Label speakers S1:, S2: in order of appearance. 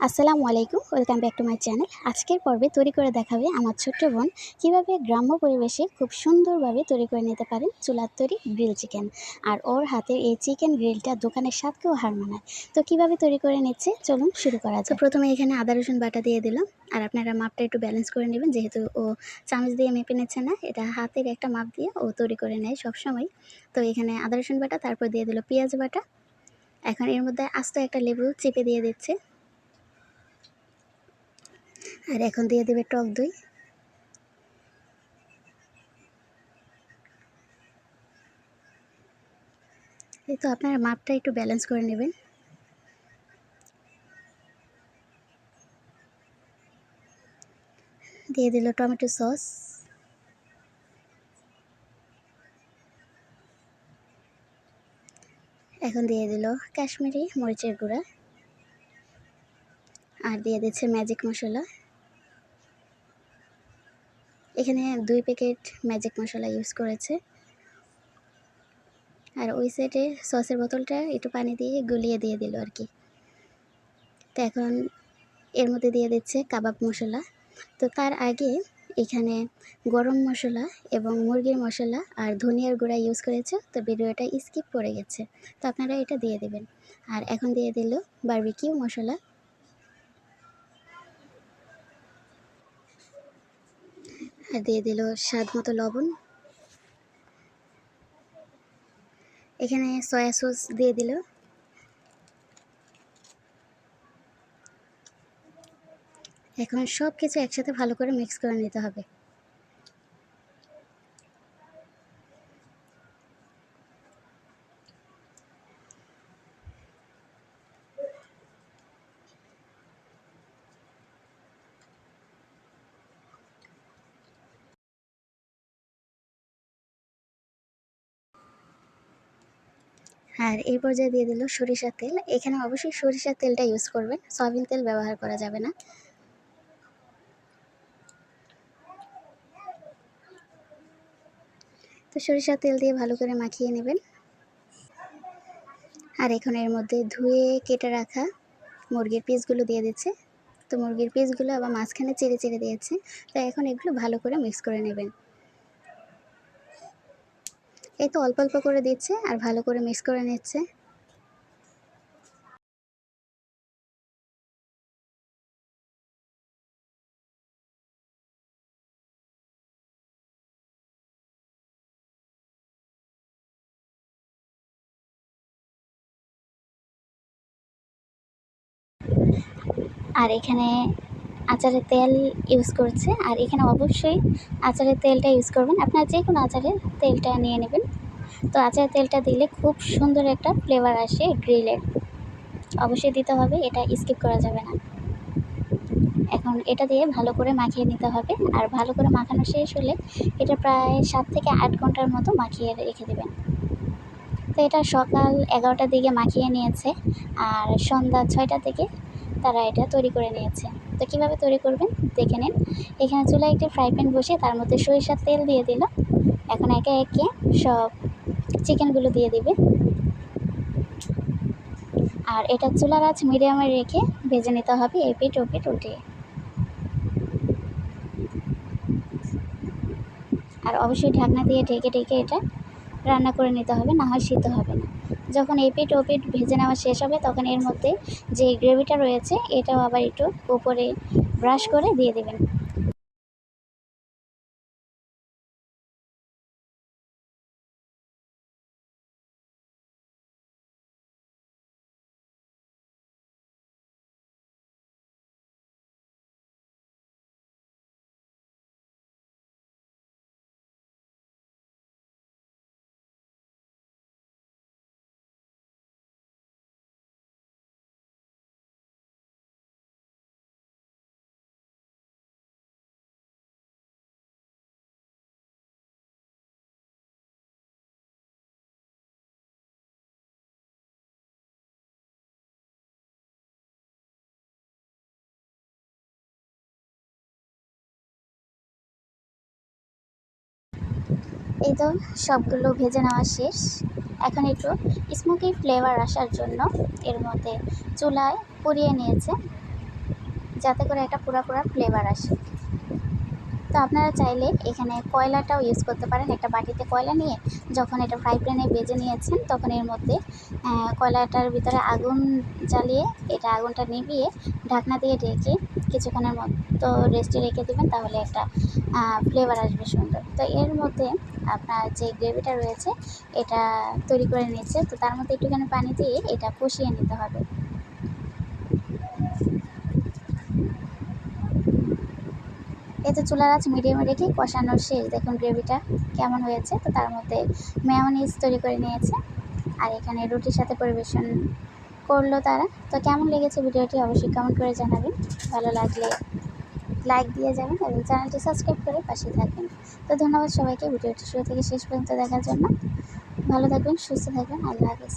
S1: আসসালামু আলাইকুম, welcome back to my channel. আজকের পর্বে তৈরি করে দেখাবে আমার ছোট্ট বোন কীভাবে গ্রাম্য পরিবেশে খুব সুন্দরভাবে তৈরি করে নিতে পারেন চুলার তৈরি গ্রিল চিকেন। আর ওর হাতের এই চিকেন গ্রিলটা দোকানের স্বাদকেও হার মানায়। তো কীভাবে তৈরি করে নিচ্ছে? চলুন শুরু করা যায় প্রথমে এখানে আদা, রসুন বাটা দিয়ে দিলাম। আর আপনারা মাপটা একটু ব্যালেন্স করে নেবেন, যেহেতু ও চামচ দিয়ে মেপে নিচ্ছে না, এটা হাতের একটা মাপ দিয়ে ও তৈরি করে নেয় সবসময়। তো এখানে আদা, রসুন বাটা, তারপর দিয়ে দিল পেঁয়াজ বাটা। এখন এর মধ্যে আস্ত একটা লেবু চেপে দিয়ে দিচ্ছে। আর এখন দিয়ে দেবে টক দই। এই তো আপনার মাপটা একটু ব্যালেন্স করে নেবেন। দিয়ে দিল টমেটো সস। এখন দিয়ে দিল কাশ্মীরি মরিচের গুঁড়া। আর দিয়ে দিচ্ছে ম্যাজিক মশলা। এখানে দুই প্যাকেট ম্যাজিক মশলা ইউজ করেছে। আর ওই সাইডে সসের বোতলটা একটু পানি দিয়ে গুলিয়ে দিয়ে দিল আর কি। তো এখন এর মধ্যে দিয়ে দিচ্ছে কাবাব মশলা। তো তার আগে এখানে গরম মশলা এবং মুরগির মশলা আর ধনিয়ার গুঁড়া ইউজ করেছে। তো ভিডিওটা স্কিপ করে গেছে। তো আপনারা এটা দিয়ে দেবেন। আর এখন দিয়ে দিল বার্বিকিউ মশলা। আর দিয়ে দিল স্বাদ মতো লবণ। এখানে সয়া সস দিয়ে দিল। এখন সব কিছু একসাথে ভালো করে মিক্স করে নিতে হবে। আর এই পর্যায়ে দিয়ে দিল সরিষার তেল। এখানে অবশ্যই সরিষার তেলটা ইউজ করবেন। সয়াবিন তেল ব্যবহার করা যাবে না। তো সরিষার তেল দিয়ে ভালো করে মাখিয়ে নেবেন। আর এখন এর মধ্যে ধুয়ে কেটে রাখা মুরগির পিসগুলো দিয়ে দিচ্ছে। তো মুরগির পিসগুলো আবার মাঝখানে চেড়ে চেড়ে দিয়েছে। তো এখন এগুলো ভালো করে মিক্স করে নেবেন। এই তো অল্প অল্প করে দিচ্ছে আর ভালো করে মিক্স করে নিচ্ছে। আর এখানে আচারের তেল ইউজ করছে। আর এখানে অবশ্যই আচারের তেলটা ইউজ করবেন। আপনার যে কোনো আচারের তেলটা নিয়ে নেবেন। তো আচারের তেলটা দিলে খুব সুন্দর একটা ফ্লেভার আসে গ্রিলের অবশ্যই দিতে হবে, এটা স্কিপ করা যাবে না। এখন এটা দিয়ে ভালো করে মাখিয়ে নিতে হবে। আর ভালো করে মাখানো শেষ হলে এটা প্রায় সাত থেকে আট ঘণ্টার মতো মাখিয়ে রেখে দেবেন। তো এটা সকাল এগারোটার দিকে মাখিয়ে নিয়েছে। আর সন্ধ্যা ছয়টা থেকে তারা এটা তৈরি করে নিয়েছে। তো কীভাবে তৈরি করবেন? দেখে নিন। এখানে চুলায় একটি ফ্রাই প্যান বসিয়ে তার মধ্যে সরিষার তেল দিয়ে দিল। এখন একে একে সব চিকেনগুলো দিয়ে দিবে। আর এটা চুলার আঁচ মিডিয়ামে রেখে ভেজে নিতে হবে এপিট ওপিট উল্টিয়ে আর অবশ্যই ঢাকনা দিয়ে ঢেকে ঢেকে এটা রান্না করে নিতে হবে, না হয় সিদ্ধ হবে না। যখন এপিট ওপিট ভেজে নেওয়া শেষ হবে, তখন এর মধ্যে যে গ্রেভিটা রয়েছে, এটাও আবার একটু উপরে ব্রাশ করে দিয়ে দেবেন। এই তো সবগুলো ভেজে নেওয়া শেষ। এখন একটু স্মোকি ফ্লেভার আসার জন্য এর মধ্যে চুলায় পুড়িয়ে নিয়েছে, যাতে করে এটা পুরা পুরা ফ্লেভার আসে। তো আপনারা চাইলে এখানে কয়লাটাও ইউজ করতে পারেন। একটা বাটিতে কয়লা নিয়ে যখন এটা ফ্রাই প্যানে ভেজে নিয়েছেন, তখন এর মধ্যে কয়লাটার ভিতরে আগুন জ্বালিয়ে এটা আগুনটা নিভিয়ে ঢাকনা দিয়ে ঢেকে কিছুক্ষণের মতো রেস্টে রেখে দেবেন, তাহলে একটা ফ্লেভার আসবে সুন্দর। তো এর মধ্যে আপনার যে গ্রেভিটা রয়েছে, এটা তৈরি করে নিচ্ছে। তো তার মধ্যে একটুখানি পানি দিয়ে এটা কষিয়ে নিতে হবে। এতে চুলার আঁচ মিডিয়ামে রেখে কষানোর শেষ। দেখুন গ্রেভিটা কেমন হয়েছে। তো তার মধ্যে মেয়নিজ তৈরি করে নিয়েছে। আর এখানে রুটির সাথে পরিবেশন করল তারা। তো কেমন লেগেছে ভিডিওটি অবশ্যই কমেন্ট করে জানাবেন। ভালো লাগলে লাইক দিয়ে যাবেন এবং চ্যানেলটি সাবস্ক্রাইব করে পাশে থাকবেন। তো ধন্যবাদ সবাইকে। ভিডিওটি শুরু থেকে শেষ পর্যন্ত দেখার জন্য। ভালো থাকবেন, সুস্থ থাকবেন। আল্লাহ হাফিজ।